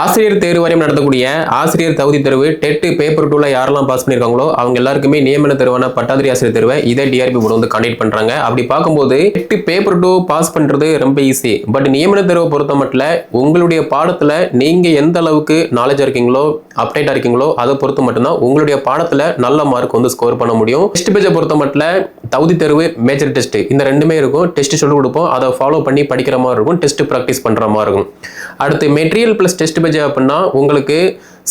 ஆசிரியர் தேர்வு வாரியம் நடத்தக்கூடிய ஆசிரியர் தகுதி தேர்வு டெட் பேப்பர் டூல யாரெல்லாம் பாஸ் பண்ணியிருக்காங்களோ அவங்க எல்லாருக்குமே நியமன தேர்வான பட்டாதிரி ஆசிரியர் தேர்வை இதே டிஆர்பி போர்டு வந்து கண்டக்ட் பண்றாங்க. அப்படி பார்க்கும்போது டெட் பேப்பர் டூ பாஸ் பண்றது ரொம்ப ஈஸி பட் நியமன தேர்வை பொறுத்த மட்டும் உங்களுடைய பாடத்துல நீங்க எந்த அளவுக்கு நாலேஜா இருக்கீங்களோ அப்டேட்டா இருக்கீங்களோ அதை பொறுத்து மட்டும்தான் உங்களுடைய பாடத்துல நல்ல மார்க் வந்து ஸ்கோர் பண்ண முடியும். டெஸ்ட் பேஜை பொறுத்த மட்டும் தகுதி தேர்வு மேஜர் டெஸ்ட் இந்த ரெண்டுமே இருக்கும். டெஸ்ட் சொல்லி கொடுப்போம். அதை ஃபாலோ பண்ணி படிக்கிற மாதிரி இருக்கும். டெஸ்ட் ப்ராக்டிஸ் பண்ற மாதிரி இருக்கும். அடுத்து மெட்டீரியல் ப்ளஸ் டெஸ்ட் பேஜ் அப்படின்னா உங்களுக்கு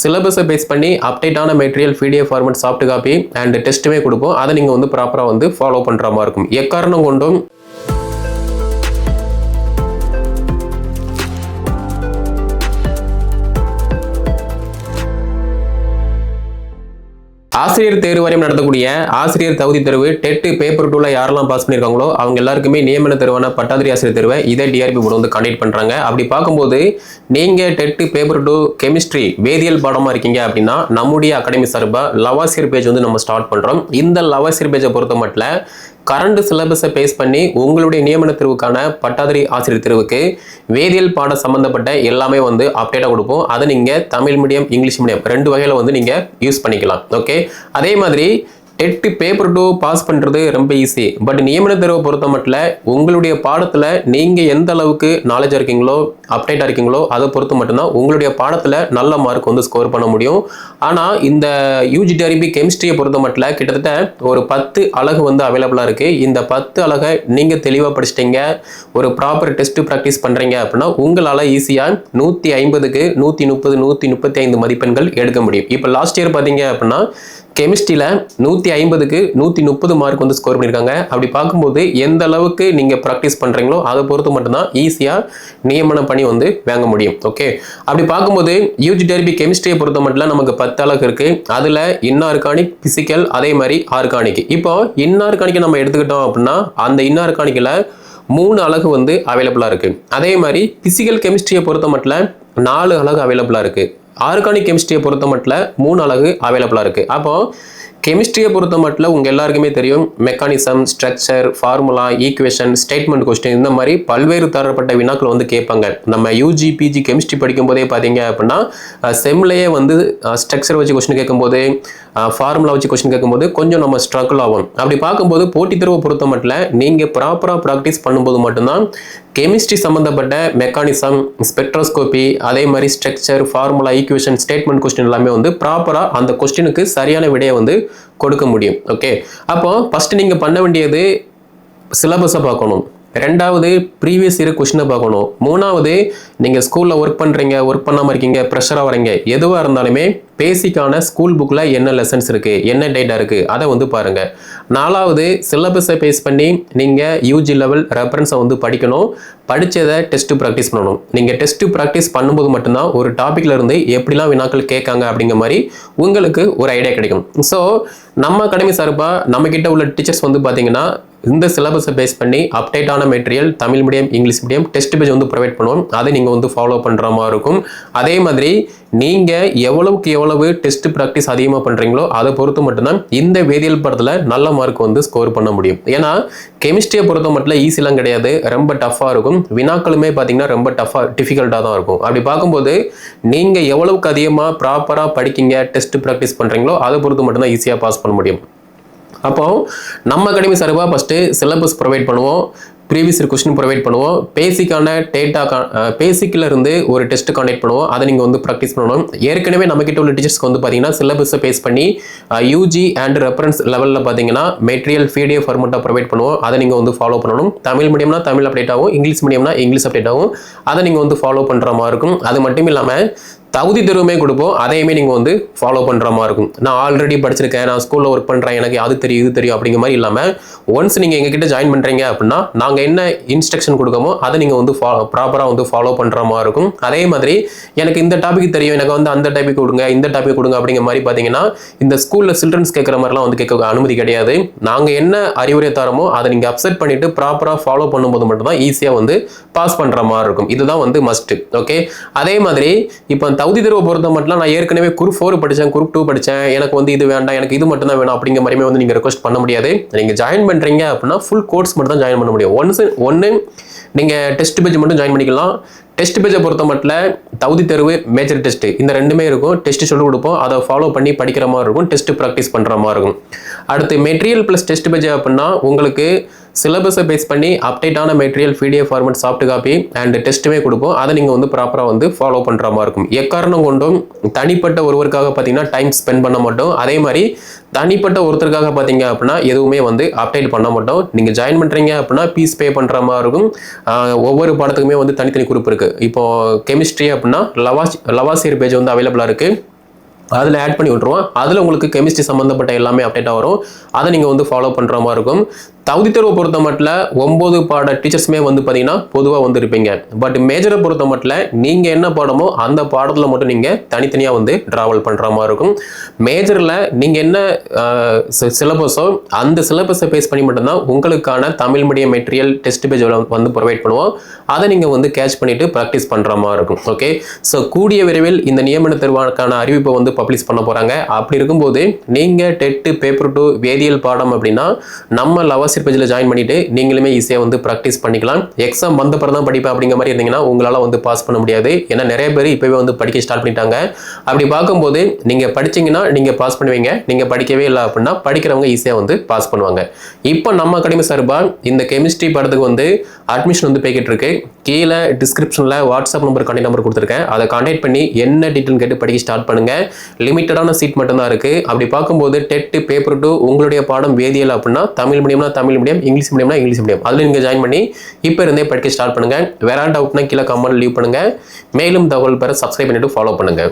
சிலபஸை பேஸ் பண்ணி அப்டேட்டான material PDF format soft copy and டெஸ்ட்டுமே கொடுப்போம் அதை நீங்கள் வந்து ப்ராப்பராக வந்து ஃபாலோ பண்ணுற மாதிரி இருக்கும். எக்காரணம் கொண்டும் ஆசிரியர் தேர்வு வாரியம் நடத்தக்கூடிய ஆசிரியர் தகுதி தேர்வு டெட் பேப்பர் டூல யாரெல்லாம் பாஸ் பண்ணியிருக்காங்களோ அவங்க எல்லாருக்குமே நியமன தேர்வான பட்டாதிரி ஆசிரியர் தேர்வை இதே டிஆர்பி போர்டு வந்து கண்டக்ட் பண்றாங்க. அப்படி பார்க்கும்போது நீங்க டெட் பேப்பர் டூ கெமிஸ்ட்ரி வேதியியல் பாடமா இருக்கீங்க அப்படின்னா நம்முடைய அகாடமி சார்பாக லவாசியர் பேஜ் வந்து நம்ம ஸ்டார்ட் பண்றோம். இந்த லவாசியர் பேஜை பொறுத்த மட்டும் கரண்ட் சிலபஸை பேஸ் பண்ணி உங்களுடைய நியமன தேர்வுக்கான பட்டாதிரி ஆசிரியர் தேர்வுக்கு வேதியியல் பாட சம்பந்தப்பட்ட எல்லாமே வந்து அப்டேட்டாக கொடுப்போம். அதை நீங்கள் தமிழ் மீடியம் இங்கிலீஷ் மீடியம் ரெண்டு வகையில் வந்து நீங்கள் யூஸ் பண்ணிக்கலாம். ஓகே அதே மாதிரி டெட்டு பேப்பர் டூ பாஸ் பண்ணுறது ரொம்ப ஈஸி பட் நியமன தேர்வை பொறுத்த மட்டும் உங்களுடைய பாடத்தில் நீங்கள் எந்த அளவுக்கு நாலேஜாக இருக்கீங்களோ அப்டேட்டாக இருக்கீங்களோ அதை பொறுத்து மட்டும்தான் உங்களுடைய பாடத்தில் நல்ல மார்க் வந்து ஸ்கோர் பண்ண முடியும். ஆனால் இந்த யூஜி யூஜிடிஆர்பி கெமிஸ்ட்ரியை பொறுத்த மட்டும் கிட்டத்தட்ட ஒரு பத்து அழகு வந்து அவைலபிளாக இருக்குது இந்த பத்து அழகை நீங்கள் தெளிவாக படிச்சிட்டிங்க ஒரு ப்ராப்பர் டெஸ்ட்டு ப்ராக்டிஸ் பண்ணுறீங்க அப்படின்னா உங்களால் ஈஸியாக நூற்றி ஐம்பதுக்கு நூற்றி முப்பது நூற்றி முப்பத்தி ஐந்து மதிப்பெண்கள் எடுக்க முடியும். இப்போ லாஸ்ட் இயர் பார்த்தீங்க அப்படின்னா கெமிஸ்ட்ரியில் நூற்றி ஐம்பதுக்கு நூற்றி முப்பது மார்க் வந்து ஸ்கோர் பண்ணியிருக்காங்க அப்படி பார்க்கும்போது எந்த அளவுக்கு நீங்கள் ப்ராக்டிஸ் பண்ணுறீங்களோ அதை பொறுத்து மட்டும்தான் ஈஸியாக நியமனம் பண்ணி வந்து வாங்க முடியும். ஓகே அப்படி பார்க்கும்போது யூஜி டெர்பி கெமிஸ்ட்ரியை பொறுத்த மட்டும் நமக்கு பத்து அளவுக்கு இருக்குது அதில் இன்ஆர்கானிக் பிசிக்கல் அதே மாதிரி ஆர்கானிக். இப்போ இன்ஆர்கானிக்கை நம்ம எடுத்துக்கிட்டோம் அப்படின்னா அந்த இன்ஆர்கானிக்கில் மூணு அழகு வந்து அவைலபிளாக இருக்குது அதே மாதிரி பிசிக்கல் கெமிஸ்ட்ரியை பொறுத்த மட்டும் நாலு அழகு அவைலபிளாக இருக்குது ஆர்கானிக் கெமிஸ்ட்ரியை பொறுத்த மட்டும் மூணு அழகு அவைலபிளாக இருக்குது அப்போ கெமிஸ்ட்ரியை பொறுத்த மட்டும் உங்கள் எல்லாருக்குமே தெரியும். Mechanism structure formula equation statement question இந்த மாதிரி பல்வேறு தரப்பட்ட வினாக்கள் வந்து கேட்பாங்க. நம்ம யூஜி பிஜி கெமிஸ்ட்ரி படிக்கும் போதே பார்த்தீங்க அப்படின்னா செம்லேயே வந்து ஸ்ட்ரக்சர் வச்சு கொஸ்டின் கேட்கும்போது ஃபார்முலா வச்சு கொஸ்டின் கேட்கும்போது கொஞ்சம் நம்ம ஸ்ட்ரகிள் ஆகும். அப்படி பார்க்கும்போது போட்டித் தேர்வை பொறுத்த மட்டும் நீங்கள் ப்ராப்பராக ப்ராக்டிஸ் பண்ணும்போது மட்டும்தான் கெமிஸ்ட்ரி சம்மந்தப்பட்ட மெக்கானிசம் ஸ்பெக்ட்ரோஸ்கோபி அதே மாதிரி structure formula equation statement question எல்லாமே வந்து ப்ராப்பராக அந்த கொஸ்டினுக்கு சரியான விடையை வந்து கொடுக்க முடியும் ஓகே அப்போ ஃபஸ்ட்டு நீங்கள் பண்ண வேண்டியது சிலபஸை பார்க்கணும். ரெண்டாவது ப்ரீவியஸ் இயர் கொஷினை பார்க்கணும். மூணாவது நீங்கள் ஸ்கூலில் ஒர்க் பண்ணுறீங்க ஒர்க் பண்ணாமல் இருக்கீங்க ப்ரெஷராக வரீங்க எதுவாக இருந்தாலுமே பேசிக்கான ஸ்கூல் புக்கில் என்ன லெசன்ஸ் இருக்குது என்ன டேட்டா இருக்குது அதை வந்து பாருங்கள் நாலாவது சிலபஸை பேஸ் பண்ணி நீங்கள் யூஜி லெவல் ரெஃபரன்ஸை வந்து படிக்கணும். படித்ததை டெஸ்ட்டு ப்ராக்டிஸ் பண்ணணும். நீங்கள் டெஸ்ட்டு ப்ராக்டிஸ் பண்ணும்போது மட்டும்தான் ஒரு டாப்பிக்கில் இருந்து எப்படிலாம் வினாக்கள் கேட்காங்க அப்படிங்கிற மாதிரி உங்களுக்கு ஒரு ஐடியா கிடைக்கும். ஸோ நம்ம அகாடமி சார்பாக நம்மக்கிட்ட உள்ள டீச்சர்ஸ் வந்து பார்த்தீங்கன்னா இந்த சிலபஸை பேஸ் பண்ணி அப்டேட்டான material Tamil medium English medium test page வந்து ப்ரொவைட் பண்ணுவோம். அதை நீங்கள் வந்து ஃபாலோ பண்ணுற மாதிரி இருக்கும். அதே மாதிரி நீங்கள் எவ்வளவுக்கு எவ்வளவு டெஸ்ட் ப்ராக்டிஸ் அதிகமாக பண்ணுறீங்களோ அதை பொறுத்து மட்டும்தான் இந்த வேதியியல் படத்தில் நல்ல மார்க் வந்து ஸ்கோர் பண்ண முடியும். ஏன்னா கெமிஸ்ட்ரியை பொறுத்த மட்டும் ஈஸிலாம் கிடையாது. ரொம்ப டஃப்பாக இருக்கும். வினாக்களுமே பார்த்தீங்கன்னா ரொம்ப டஃப்பாக டிஃபிகல்ட்டாக தான் இருக்கும். அப்படி பார்க்கும்போது நீங்கள் எவ்வளவுக்கு அதிகமாக ப்ராப்பராக படிக்கிங்க டெஸ்ட் ப்ராக்டிஸ் பண்ணுறீங்களோ அதை பொறுத்து மட்டும்தான் ஈஸியாக பாஸ் பண்ண முடியும். அப்போ நம்ம அகாடமி சார்பாக ஃபஸ்ட்டு சிலபஸ் ப்ரொவைட் பண்ணுவோம். ப்ரீவியஸ் கொஸ்டின் ப்ரொவைட் பண்ணுவோம். பேசிக்கான டேட்டா பேசிக்கில் இருந்து ஒரு டெஸ்ட் கண்டக்ட் பண்ணுவோம். அதை நீங்கள் வந்து ப்ராக்டிஸ் பண்ணணும். ஏற்கனவே நம்மக்கிட்ட உள்ள டீச்சர்ஸ்க்கு வந்து பார்த்தீங்கன்னா சிலபஸை பேஸ் பண்ணி யூஜி அண்ட் ரெஃபரன்ஸ் லெவலில் பார்த்தீங்கன்னா மெட்டீரியல் பிடிஎஃப் ஃபார்மெட்டாக ப்ரொவைட் பண்ணுவோம். அதை நீங்கள் வந்து ஃபாலோ பண்ணணும். தமிழ் மீடியம்னா தமிழ் அப்டேட் ஆகும். இங்கிலீஷ் மீடியம்னா இங்கிலீஷ் அப்டேட் ஆகும். அதை நீங்கள் வந்து ஃபாலோ பண்ணுற மாதிரி இருக்கும். அது மட்டும் இல்லாமல் தகுதி தெருவுமே கொடுப்போம். அதையுமே நீங்கள் வந்து ஃபாலோ பண்ணுற மாதிரி இருக்கும். நான் ஆல்ரெடி படிச்சிருக்கேன். நான் ஸ்கூலில் ஒர்க் பண்ணுறேன் எனக்கு அது தெரியும் இது தெரியும் அப்படிங்கிற மாதிரி இல்லாமல் ஒன்ஸ் நீங்கள் எங்ககிட்ட ஜாயின் பண்ணுறீங்க அப்படின்னா நாங்கள் என்ன இன்ஸ்ட்ரக்ஷன் கொடுக்கமோ அதை நீங்கள் வந்து ஃபாலோ ப்ராப்பராக வந்து ஃபாலோ பண்ணுற மாதிரி இருக்கும். அதே மாதிரி எனக்கு இந்த டாபிக் தெரியும். எனக்கு வந்து அந்த டாபிக் கொடுங்க இந்த டாபிக் கொடுங்க அப்படிங்கிற மாதிரி பார்த்தீங்கன்னா இந்த ஸ்கூலில் சில்ட்ரன்ஸ் கேட்குற மாதிரிலாம் வந்து கேட்க அனுமதி கிடையாது. நாங்கள் என்ன அறிவுரை தரமோ அதை நீங்கள் அப்செட் பண்ணிவிட்டு ப்ராப்பராக ஃபாலோ பண்ணும்போது மட்டும்தான் ஈஸியாக வந்து பாஸ் பண்ணுற மாதிரி இருக்கும். இதுதான் வந்து மஸ்ட்டு ஓகே அதே மாதிரி இப்போ தகுதி தேர்வை பொறுத்த மட்டும் நான் ஏற்கனவே குரூப் ஃபோர் படித்தேன் குரூப் டூ படித்தேன் எனக்கு வந்து இது வேண்டாம் எனக்கு இது மட்டும் தான் வேணும் அப்படிங்கிற மாதிரியுமே வந்து நீங்கள் ரெக்வஸ்ட் பண்ண முடியாது. நீங்கள் ஜாயின் பண்ணுறீங்க அப்படின்னா ஃபுல் கோர்ஸ் மட்டும் தான் ஜாயின் பண்ண முடியும். ஒன்ஸ் ஒன்று நீங்கள் டெஸ்ட் பேஜ் மட்டும் ஜாயின் பண்ணிக்கலாம். டெஸ்ட் பேஜை பொறுத்த மட்டும் தகுதி தேர்வு மேஜர் டெஸ்ட் இந்த ரெண்டுமே இருக்கும். டெஸ்ட் சொல்லிக் கொடுப்போம். அதை ஃபாலோ பண்ணி படிக்கிற மாதிரி இருக்கும். டெஸ்ட் ப்ராக்டிஸ் பண்ணுற மாதிரி இருக்கும். அடுத்து மெட்டீரியல் ப்ளஸ் டெஸ்ட் பேஜ் அப்படின்னா உங்களுக்கு சிலபஸை பேஸ் பண்ணி அப்டேட்டான material PDF format soft copy and டெஸ்ட்டுமே கொடுப்போம். அதை நீங்கள் வந்து ப்ராப்பராக வந்து ஃபாலோ பண்ணுற மாதிரி இருக்கும். எக்காரணம் கொண்டும் தனிப்பட்ட ஒருவருக்காக பார்த்தீங்கன்னா டைம் ஸ்பெண்ட் பண்ண மாட்டோம். அதே மாதிரி தனிப்பட்ட ஒருத்தருக்காக பார்த்தீங்க அப்படின்னா எதுவுமே வந்து அப்டேட் பண்ண மாட்டோம். நீங்கள் ஜாயின் பண்ணுறீங்க அப்படின்னா ஃபீஸ் பே பண்ணுற மாதிரி இருக்கும். ஒவ்வொரு பாடத்துக்குமே வந்து தனித்தனி குரூப் இருக்குது இப்போ கெமிஸ்ட்ரி அப்படின்னா லவாஸ் லவாசியர் பேஜ் வந்து அவைலபிளாக இருக்குது அதில் ஆட் பண்ணி விட்ருவோம் அதில் உங்களுக்கு கெமிஸ்ட்ரி சம்மந்தப்பட்ட எல்லாமே அப்டேட்டாக வரும். அதை நீங்கள் வந்து ஃபாலோ பண்ணுற மாதிரி இருக்கும். தகுதி தேர்வை பொறுத்த மட்டும் ஒம்பது பாட டீச்சர்ஸுமே வந்து பார்த்தீங்கன்னா பொதுவாக வந்துருப்பீங்க. பட் மேஜரை பொறுத்த மட்டும் நீங்கள் என்ன பாடமோ அந்த பாடத்தில் மட்டும் நீங்கள் தனித்தனியாக வந்து ட்ராவல் பண்ணுற மாதிரி இருக்கும். மேஜரில் நீங்கள் என்ன சிலபஸோ அந்த சிலபஸை பேஸ் பண்ணி மட்டும்தான் உங்களுக்கான Tamil medium material test page வந்து ப்ரொவைட் பண்ணுவோம். அதை நீங்கள் வந்து கேட்ச் பண்ணிவிட்டு ப்ராக்டிஸ் பண்ணுற மாதிரி இருக்கும். ஓகே ஸோ கூடிய விரைவில் இந்த நியமன தேர்வான அறிவிப்பை வந்து பப்ளிஷ் பண்ண போகிறாங்க அப்படி இருக்கும்போது நீங்கள் டெட்டு பேப்பர் டூ வேதியியல் பாடம் அப்படின்னா நம்ம லவாசிர் பேஜில் ஜாயின் பண்ணிட்டு நீங்களுமே ஈஸியாக வந்து ப்ராக்டிஸ் பண்ணிக்கலாம். எக்ஸாம் வந்த பிறகு தான் படிப்பேன் அப்படிங்கிற மாதிரி இருந்தீங்கன்னா உங்களால் வந்து பாஸ் பண்ண முடியாது. ஏன்னா நிறைய பேர் இப்போவே வந்து படிக்க ஸ்டார்ட் பண்ணிட்டாங்க. அப்படி பார்க்கும்போது நீங்கள் படிச்சீங்கன்னா நீங்கள் பாஸ் பண்ணுவீங்க. நீங்கள் படிக்கவே இல்லை அப்படின்னா படிக்கிறவங்க ஈஸியாக வந்து பாஸ் பண்ணுவாங்க. இப்போ நம்ம அகாடமி சார்பாக இந்த கெமிஸ்ட்ரி படத்துக்கு வந்து அட்மிஷன் வந்து போய்கிட்டு இருக்கு. கீழே டிஸ்கிரிப்ஷனில் வாட்ஸ்அப் நம்பர் கண்டெக்ட் நம்பர் கொடுத்துருக்கேன். அதை கான்டாக்ட் பண்ணி என்ன டீட்டெயில் கேட்டு படிக்க ஸ்டார்ட் பண்ணுங்கள் லிமிட்டடான சீட் மட்டும்தான் இருக்குது அப்படி பார்க்கும்போது டெட்டு பேப்பர் டூ உங்களுடைய பாடம் வேதியியல் அப்படின்னா தமிழ் மீடியம்னா தமிழ் மீடியம் இங்கிலீஷ் மீடியம்னா இங்கிலீஷ் மீடியம் அதில் நீங்கள் ஜாயின் பண்ணி இப்போ இருந்தே படிக்க ஸ்டார்ட் பண்ணுங்க. வேற டவுட்னா கீழே கமெண்ட் லீவ் பண்ணுங்க. மேலும் தகவல் பெற சப்ஸ்கிரைப் பண்ணிட்டு ஃபாலோ பண்ணுங்க.